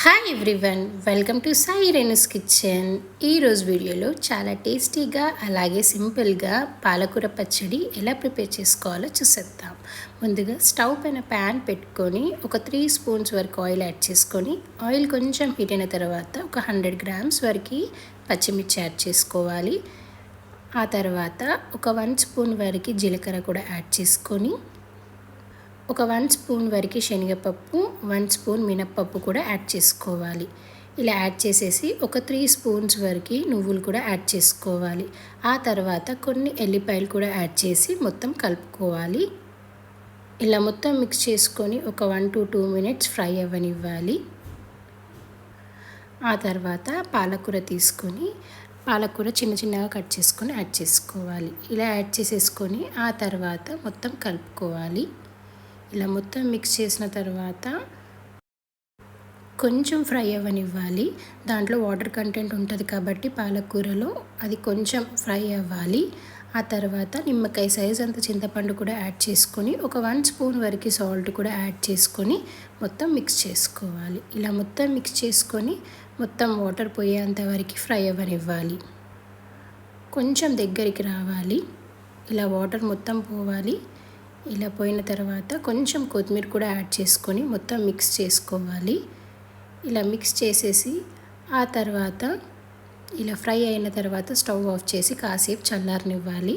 Hi everyone welcome to Sai Renu's kitchen ఈరోజు వీడియోలో చాలా టేస్టీగా అలాగే సింపుల్గా పాలకూర పచ్చడి ఎలా ప్రిపేర్ చేసుకోవాలో చూసేద్దాం. ముందుగా స్టవ్ పైన ప్యాన్ పెట్టుకొని ఒక త్రీ స్పూన్స్ వరకు ఆయిల్ యాడ్ చేసుకొని ఆయిల్ కొంచెం హీట్ అయిన తర్వాత ఒక హండ్రెడ్ గ్రామ్స్ వరకు పచ్చిమిర్చి యాడ్ చేసుకోవాలి. ఆ తర్వాత ఒక వన్ స్పూన్ వరకు జీలకర్ర కూడా యాడ్ చేసుకొని ఒక వన్ స్పూన్ వరకు శనగపప్పు వన్ స్పూన్ మినప్పప్పు కూడా యాడ్ చేసుకోవాలి. ఇలా యాడ్ చేసేసి ఒక త్రీ స్పూన్స్ వరకు నువ్వులు కూడా యాడ్ చేసుకోవాలి. ఆ తర్వాత కొన్ని ఎల్లిపాయలు కూడా యాడ్ చేసి మొత్తం కలుపుకోవాలి. ఇలా మొత్తం మిక్స్ చేసుకొని ఒక one to two minutes fry అవ్వనివ్వాలి. ఆ తర్వాత పాలకూర తీసుకొని పాలకూర చిన్న చిన్నగా కట్ చేసుకొని యాడ్ చేసుకోవాలి. ఇలా యాడ్ చేసేసుకొని ఆ తర్వాత మొత్తం కలుపుకోవాలి. ఇలా మొత్తం మిక్స్ చేసిన తర్వాత కొంచెం ఫ్రై అవ్వనివ్వాలి. దాంట్లో వాటర్ కంటెంట్ ఉంటుంది కాబట్టి పాలకూరలో అది కొంచెం ఫ్రై అవ్వాలి. ఆ తర్వాత నిమ్మకాయ సైజ్ అంత చింతపండు కూడా యాడ్ చేసుకొని ఒక వన్ స్పూన్ వరకు సాల్ట్ కూడా యాడ్ చేసుకొని మొత్తం మిక్స్ చేసుకోవాలి. ఇలా మొత్తం మిక్స్ చేసుకొని మొత్తం వాటర్ పోయేంత వరకు ఫ్రై అవ్వనివ్వాలి. కొంచెం దగ్గరికి రావాలి. ఇలా వాటర్ మొత్తం పోవాలి. ఇలా పోయిన తర్వాత కొంచెం కొత్తిమీర కూడా యాడ్ చేసుకొని మొత్తం మిక్స్ చేసుకోవాలి. ఇలా మిక్స్ చేసేసి ఆ తర్వాత ఇలా ఫ్రై అయిన తర్వాత స్టవ్ ఆఫ్ చేసి కాసేపు చల్లారనివ్వాలి.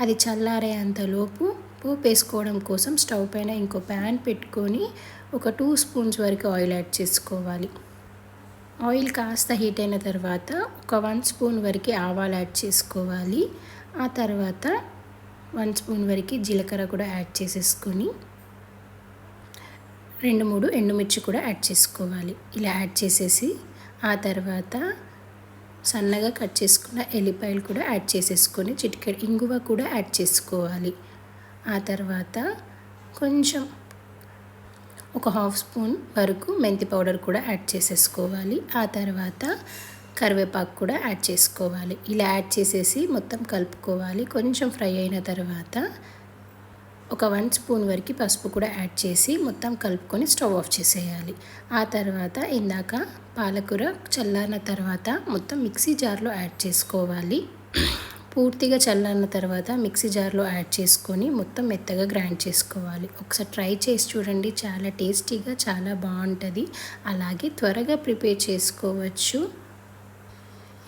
అది చల్లారే అంతలోపు పోపు వేసుకోవడం కోసం స్టవ్ పైన ఇంకో ప్యాన్ పెట్టుకొని ఒక టూ స్పూన్స్ వరకు ఆయిల్ యాడ్ చేసుకోవాలి. ఆయిల్ కాస్త హీట్ అయిన తర్వాత ఒక వన్ స్పూన్ వరకు ఆవాలు యాడ్ చేసుకోవాలి. ఆ తర్వాత వన్ స్పూన్ వరకు జీలకర్ర కూడా యాడ్ చేసేసుకొని రెండు మూడు ఎండుమిర్చి కూడా యాడ్ చేసుకోవాలి. ఇలా యాడ్ చేసేసి ఆ తర్వాత సన్నగా కట్ చేసుకున్న ఎల్లిపాయలు కూడా యాడ్ చేసేసుకొని చిటికెడు ఇంగువ కూడా యాడ్ చేసుకోవాలి. ఆ తర్వాత కొంచెం ఒక హాఫ్ స్పూన్ వరకు మెంతి పౌడర్ కూడా యాడ్ చేసేసుకోవాలి. ఆ తర్వాత కరివేపాకు కూడా యాడ్ చేసుకోవాలి. ఇలా యాడ్ చేసేసి మొత్తం కలుపుకోవాలి. కొంచెం ఫ్రై అయిన తర్వాత ఒక వన్ స్పూన్ వరకు పసుపు కూడా యాడ్ చేసి మొత్తం కలుపుకొని స్టవ్ ఆఫ్ చేసేయాలి. ఆ తర్వాత ఇందాక పాలకూర చల్లారిన తర్వాత మొత్తం మిక్సీ జార్లో యాడ్ చేసుకోవాలి. పూర్తిగా చల్లారిన తర్వాత మిక్సీ జార్లో యాడ్ చేసుకొని మొత్తం మెత్తగా గ్రైండ్ చేసుకోవాలి. ఒకసారి ట్రై చేసి చూడండి. చాలా టేస్టీగా చాలా బాగుంటుంది. అలాగే త్వరగా ప్రిపేర్ చేసుకోవచ్చు.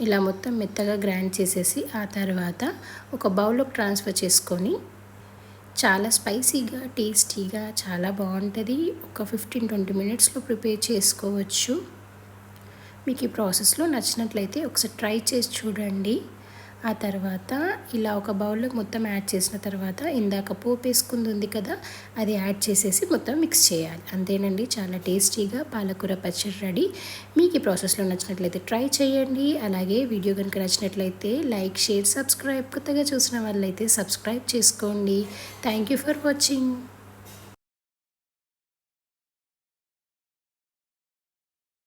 ఇలా మొత్తం మెత్తగా గ్రైండ్ చేసేసి ఆ తర్వాత ఒక బౌల్లోకి ట్రాన్స్ఫర్ చేసుకొని చాలా స్పైసీగా టేస్టీగా చాలా బాగుంటుంది. ఒక ఫిఫ్టీన్ ట్వంటీ మినిట్స్లో ప్రిపేర్ చేసుకోవచ్చు. మీకు ఈ ప్రాసెస్లో నచ్చినట్లయితే ఒకసారి ట్రై చేసి చూడండి. ఆ తర్వాత ఇలా ఒక బౌల్లోకి మొత్తం యాడ్ చేసిన తర్వాత ఇందాక పోపు వేసుకుంది ఉంది కదా అది యాడ్ చేసేసి మొత్తం మిక్స్ చేయాలి. అంతేనండి చాలా టేస్టీగా పాలకూర పచ్చడి రెడీ. మీకు ఈ ప్రాసెస్లో నచ్చినట్లయితే ట్రై చేయండి. అలాగే వీడియో కనుక నచ్చినట్లయితే లైక్ షేర్ సబ్స్క్రైబ్ కొత్తగా చూసిన వాళ్ళైతే సబ్స్క్రైబ్ చేసుకోండి. Thank you for watching